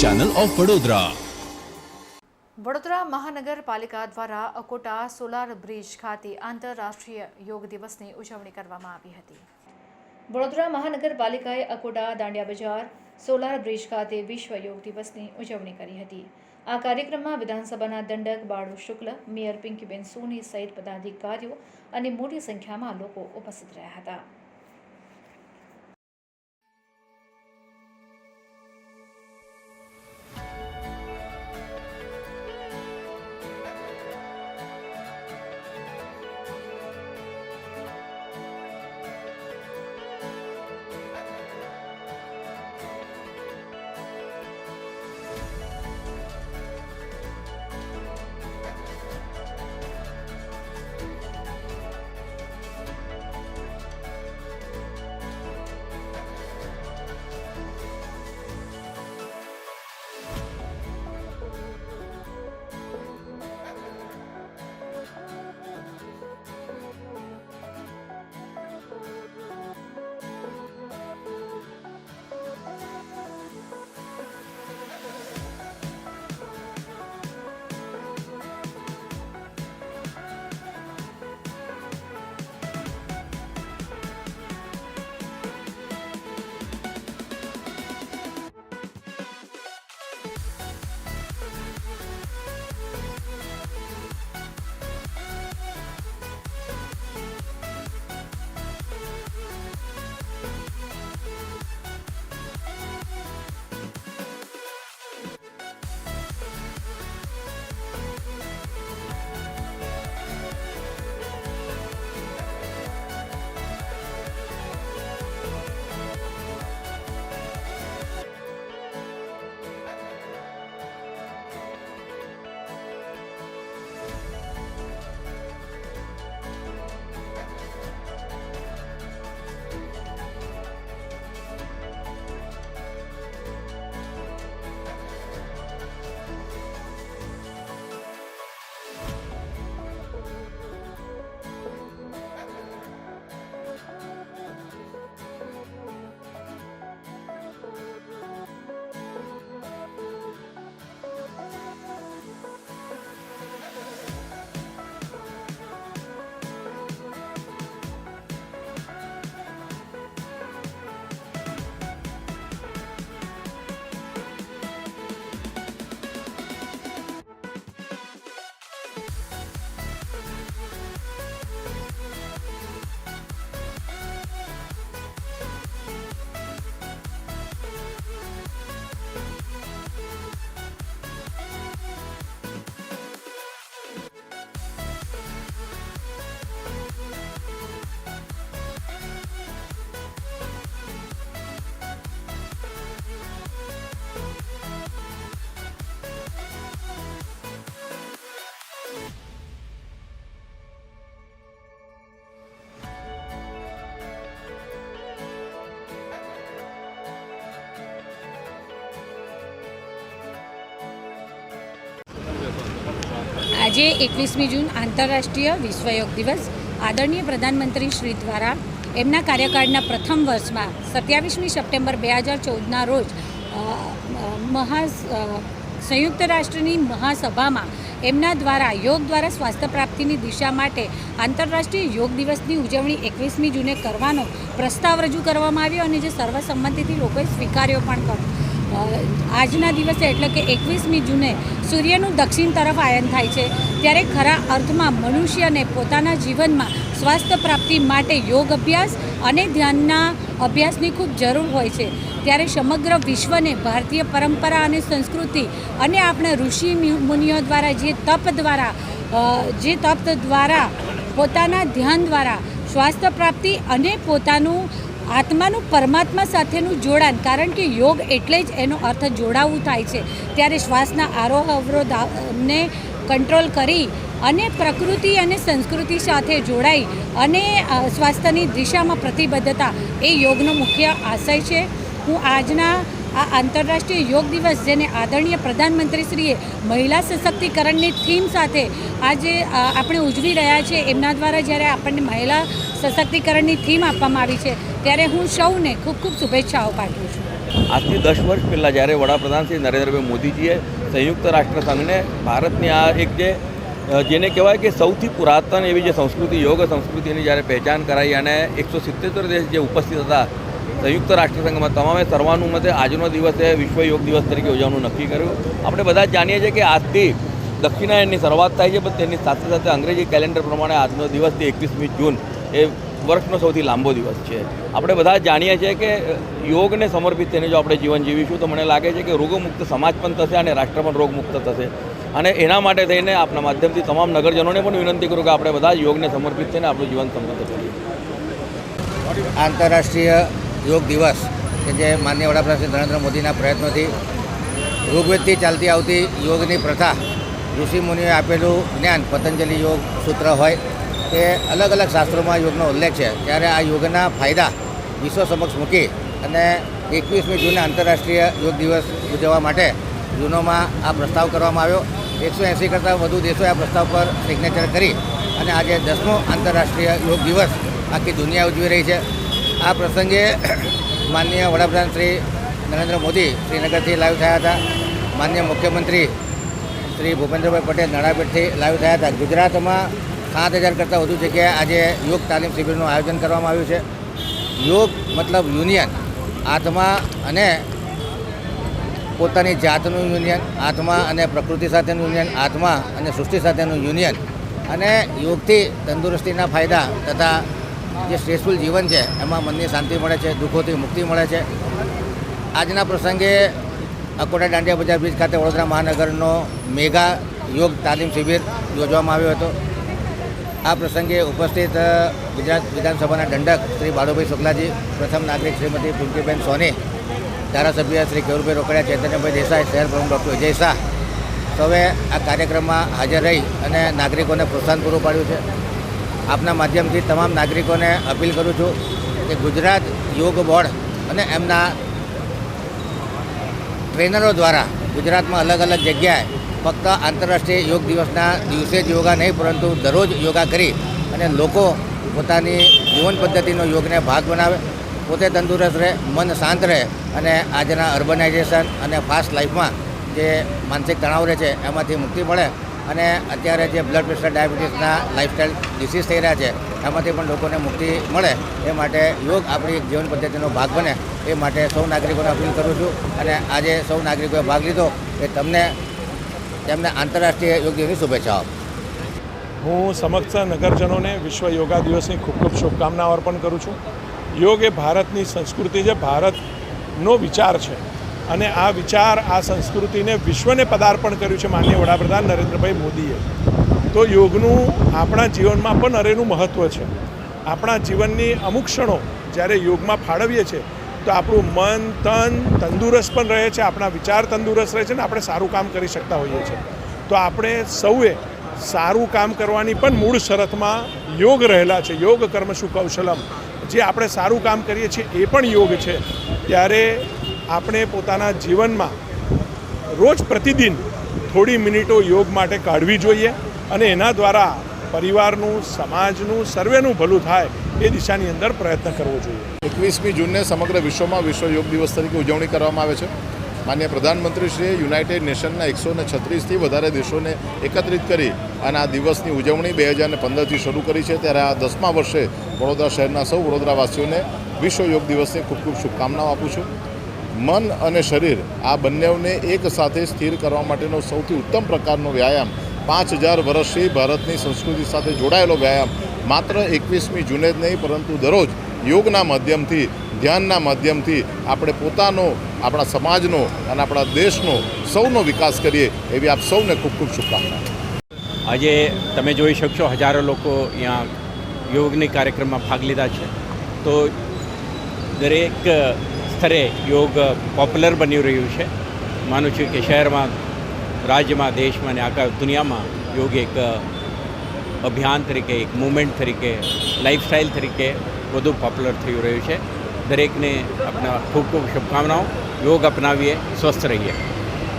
Channel of Vadodara Vadodara મહાનગરપાલિકા દ્વારા Akota solar bridge ખાતે આંતરરાષ્ટ્રીય યોગ દિવસની ઉજવણી કરવામાં આવી હતી. વડોદરા મહાનગરપાલિકાએ અકોટા દાંડિયા બજાર સોલાર બ્રિજ ખાતે વિશ્વ યોગ દિવસની ઉજવણી કરી હતી. આ કાર્યક્રમમાં વિધાનસભાના દંડક બાળુ શુક્લ, મેયર પિંકીબેન સોની સહિત પદાધિકારીઓ અને મોટી સંખ્યામાં લોકો ઉપસ્થિત રહ્યા હતા. આજે એકવીસમી જૂન આંતરરાષ્ટ્રીય વિશ્વ યોગ દિવસ. આદરણીય પ્રધાનમંત્રી શ્રી દ્વારા એમના કાર્યકાળના પ્રથમ વર્ષમાં સત્યાવીસમી સપ્ટેમ્બર બે હજાર ચૌદના રોજ મહા સંયુક્ત રાષ્ટ્રની મહાસભામાં એમના દ્વારા યોગ દ્વારા સ્વાસ્થ્ય પ્રાપ્તિની દિશા માટે આંતરરાષ્ટ્રીય યોગ દિવસની ઉજવણી એકવીસમી જૂને કરવાનો પ્રસ્તાવ રજૂ કરવામાં આવ્યો અને જે સર્વસંમતિથી લોકોએ સ્વીકાર્યો પણ કર્યો આજના દિવસે એટલે કે એકવીસમી જૂને સૂર્યનું દક્ષિણ તરફ આયન થાય છે, ત્યારે ખરા અર્થમાં મનુષ્યને પોતાના જીવનમાં સ્વાસ્થ્ય પ્રાપ્તિ માટે યોગ અભ્યાસ અને ધ્યાનના અભ્યાસની ખૂબ જરૂર હોય છે. ત્યારે સમગ્ર વિશ્વને ભારતીય પરંપરા અને સંસ્કૃતિ અને આપણે ઋષિ મુનિઓ દ્વારા, જે તપ દ્વારા જે તપ દ્વારા, પોતાના ધ્યાન દ્વારા સ્વાસ્થ્ય પ્રાપ્તિ અને પોતાનું આત્માનું પરમાત્મા સાથેનું જોડાણ, કારણ કે યોગ એટલે જ એનો અર્થ જોડાવું થાય છે. ત્યારે શ્વાસના આરોહ અવરોધને કંટ્રોલ કરી અને પ્રકૃતિ અને સંસ્કૃતિ સાથે જોડાઈ અને સ્વાસ્થ્યની દિશામાં પ્રતિબદ્ધતા એ યોગનો મુખ્ય આશય છે. હું આજના આ આંતરરાષ્ટ્રીય યોગ દિવસ જેને આદરણીય પ્રધાનમંત્રીશ્રીએ મહિલા સશક્તિકરણની થીમ સાથે આજે આપણે ઉજવી રહ્યા છીએ. એમના દ્વારા જ્યારે આપણને મહિલા સશક્તિકરણની થીમ આપવામાં આવી છે, ત્યારે હું સૌને ખૂબ ખૂબ શુભેચ્છાઓ પાઠવું છું. આજથી દસ વર્ષ પહેલાં જ્યારે વડાપ્રધાન શ્રી નરેન્દ્રભાઈ મોદીજીએ સંયુક્ત રાષ્ટ્ર સંઘને ભારતની આ એક જે જેને કહેવાય કે સૌથી પુરાતન એવી જે સંસ્કૃતિ, યોગ સંસ્કૃતિની જ્યારે પહેચાન કરાઈ અને એકસો સિત્તેર દેશ જે ઉપસ્થિત હતા સંયુક્ત રાષ્ટ્ર સંઘમાં તમામે સર્વાનુમતે આજનો દિવસ એ વિશ્વ યોગ દિવસ તરીકે ઉજવવાનું નક્કી કર્યું. આપણે બધા જાણીએ છીએ કે આજથી દક્ષિણાયનની શરૂઆત થાય છે, પણ તેની સાથે સાથે અંગ્રેજી કેલેન્ડર પ્રમાણે આજનો દિવસ તે એકવીસમી જૂન. એ વર્ષનો સૌથી લાંબો દિવસ છે. આપણે બધા જાણીએ છીએ કે યોગને સમર્પિત થઈને જો આપણે જીવન જીવીશું, તો મને લાગે છે કે રોગમુક્ત સમાજ પણ થશે અને રાષ્ટ્ર પણ રોગમુક્ત થશે. અને એના માટે થઈને આપણા માધ્યમથી તમામ નગરજનોને પણ વિનંતી કરું કે આપણે બધા યોગને સમર્પિત થઈને આપણું જીવન સમૃદ્ધ કરીએ. આંતરરાષ્ટ્રીય યોગ દિવસ કે જે માન્ય વડાપ્રધાન શ્રી નરેન્દ્ર મોદીના પ્રયત્નોથી ઋગ્વેદથી ચાલતી આવતી યોગની પ્રથા ઋષિમુનિઓએ આપેલું જ્ઞાન પતંજલિ યોગ સૂત્ર હોય તે અલગ અલગ શાસ્ત્રોમાં યોગનો ઉલ્લેખ છે. ત્યારે આ યોગના ફાયદા વિશ્વ સમક્ષ મૂકી અને એકવીસમી જૂને આંતરરાષ્ટ્રીય યોગ દિવસ ઉજવવા માટે જૂનોમાં આ પ્રસ્તાવ કરવામાં આવ્યો. એકસો એંસી કરતાં વધુ દેશોએ આ પ્રસ્તાવ પર સિગ્નેચર કરી અને આજે દસમો આંતરરાષ્ટ્રીય યોગ દિવસ આખી દુનિયા ઉજવી રહી છે. આ પ્રસંગે માનનીય વડાપ્રધાન શ્રી નરેન્દ્ર મોદી શ્રીનગરથી લાઈવ થયા હતા. માનનીય મુખ્યમંત્રી શ્રી ભૂપેન્દ્રભાઈ પટેલ નાણાપેટથી લાઈવ થયા હતા. ગુજરાતમાં સાત હજાર કરતાં વધુ જગ્યાએ આજે યોગ તાલીમ શિબિરનું આયોજન કરવામાં આવ્યું છે. યોગ મતલબ યુનિયન. આત્મા અને પોતાની જાતનું યુનિયન, આત્મા અને પ્રકૃતિ સાથેનું યુનિયન, આત્મા અને સૃષ્ટિ સાથેનું યુનિયન. અને યોગથી તંદુરસ્તીના ફાયદા તથા જે સ્ટ્રેસફુલ જીવન છે, એમાં મનની શાંતિ મળે છે, દુઃખોથી મુક્તિ મળે છે. આજના પ્રસંગે અકોટા દાંડિયા બજાર બ્રિજ ખાતે વડોદરા મહાનગરનો મેગા યોગ તાલીમ શિબિર યોજવામાં આવ્યો હતો. આ પ્રસંગે ઉપસ્થિત ગુજરાત વિધાનસભાના દંડક શ્રી બાળુભાઈ શુક્લાજી પ્રથમ નાગરિક શ્રીમતી પિંકીબેન સોની, ધારાસભ્ય શ્રી કેવુરભાઈ રોકડિયા, ચૈતન્યભાઈ દેસાઈ, શહેર પ્રમુખ ડૉક્ટર વિજય શાહ. સૌએ આ કાર્યક્રમમાં હાજર રહી અને નાગરિકોને પ્રોત્સાહન પૂરું પાડ્યું છે. આપના માધ્યમથી તમામ નાગરિકોને અપીલ કરું છું કે ગુજરાત યોગ બોર્ડ અને એમના ટ્રેનરો દ્વારા ગુજરાતમાં અલગ અલગ જગ્યાએ ફક્ત આંતરરાષ્ટ્રીય યોગ દિવસના દિવસે જ યોગા નહીં, પરંતુ દરરોજ યોગા કરી અને લોકો પોતાની જીવન પદ્ધતિનો યોગને ભાગ બનાવે, પોતે તંદુરસ્ત રહે, મન શાંત રહે અને આજના અર્બનાઇઝેશન અને ફાસ્ટ લાઈફમાં જે માનસિક તણાવ રહે છે, એમાંથી મુક્તિ મળે અને અત્યારે જે બ્લડ પ્રેશર ડાયાબિટીસના લાઇફસ્ટાઈલ ડિસીઝ થઈ રહ્યા છે, એમાંથી પણ લોકોને મુક્તિ મળે એ માટે યોગ આપણી જીવન પદ્ધતિનો ભાગ બને. એ માટે સૌ નાગરિકોને અપીલ કરું છું અને આજે સૌ નાગરિકોએ ભાગ લીધો એ તમને, તેમને આંતરરાષ્ટ્રીય યોગ દિવસની શુભેચ્છાઓ હું સમક્ષ નગરજનોને વિશ્વ યોગા દિવસની ખૂબ ખૂબ શુભકામનાઓ અર્પણ કરું છું. યોગ એ ભારતની સંસ્કૃતિ છે, ભારતનો વિચાર છે. અને આ વિચાર, આ સંસ્કૃતિને વિશ્વને પદાર્પણ કર્યું છે માનનીય વડાપ્રધાન નરેન્દ્રભાઈ મોદીએ. તો યોગનું આપણા જીવનમાં પણ અરેનું મહત્ત્વ છે. આપણા જીવનની અમુક ક્ષણો જ્યારે યોગમાં ફાળવીએ છીએ, તો આપણું મન, તન તંદુરસ્ત પણ રહે છે, આપણા વિચાર તંદુરસ્ત રહે છે ને આપણે સારું કામ કરી શકતા હોઈએ છીએ. તો આપણે સૌએ સારું કામ કરવાની પણ મૂળ શરતમાં યોગ રહેલા છે. યોગ કર્મશુ કૌશલમ? જે આપણે સારું કામ કરીએ છીએ એ પણ યોગ છે. ત્યારે આપણે પોતાના જીવનમાં રોજ પ્રતિદિન થોડી મિનિટો યોગ માટે કાઢવી જોઈએ અને એના દ્વારા પરિવારનું, સમાજનું, સર્વેનું ભલું થાય એ દિશાની અંદર પ્રયત્ન કરવો જોઈએ. એકવીસમી જૂનને સમગ્ર વિશ્વમાં વિશ્વ યોગ દિવસ તરીકે ઉજવણી કરવામાં આવે છે. માન્ય પ્રધાનમંત્રીશ્રીએ યુનાઇટેડ નેશનના એકસો ને છત્રીસથી વધારે દેશોને એકત્રિત કરી અને આ દિવસની ઉજવણી બે હજાર પંદરથી શરૂ કરી છે. ત્યારે આ દસમા વર્ષે વડોદરા શહેરના સૌ વડોદરાવાસીઓને વિશ્વ યોગ દિવસની ખૂબ ખૂબ શુભકામનાઓ આપું છું. મન અને શરીર આ બંનેઓને એક સાથે સ્થિર કરવા માટેનો સૌથી ઉત્તમ પ્રકારનો વ્યાયામ પાંચ હજાર વર્ષથી ભારતની સંસ્કૃતિ સાથે જોડાયેલો વ્યાયામ માત્ર એકવીસમી જૂને જ નહીં, પરંતુ દરરોજ યોગના માધ્યમથી, ધ્યાનના માધ્યમથી આપણે પોતાનો, આપણા સમાજનો અને આપણા દેશનો સૌનો વિકાસ કરીએ એવી આપ સૌને ખૂબ ખૂબ શુભકામના. આજે તમે જોઈ શકશો હજારો લોકો અહીંયા યોગની કાર્યક્રમમાં ભાગ લીધા છે. તો દરેક સ્તરે યોગ પોપ્યુલર બની રહ્યું છે. માનું છું કે શહેરમાં, રાજ્યમાં, દેશમાં અને આખા દુનિયામાં યોગ એક અભિયાન તરીકે, એક મુવમેન્ટ તરીકે લાઇફસ્ટાઇલ તરીકે વધુ પોપ્યુલર થઈ રહ્યું છે. દરેકને આપણા ખૂબ ખૂબ શુભકામનાઓ. યોગ અપનાવીએ, સ્વસ્થ રહીએ.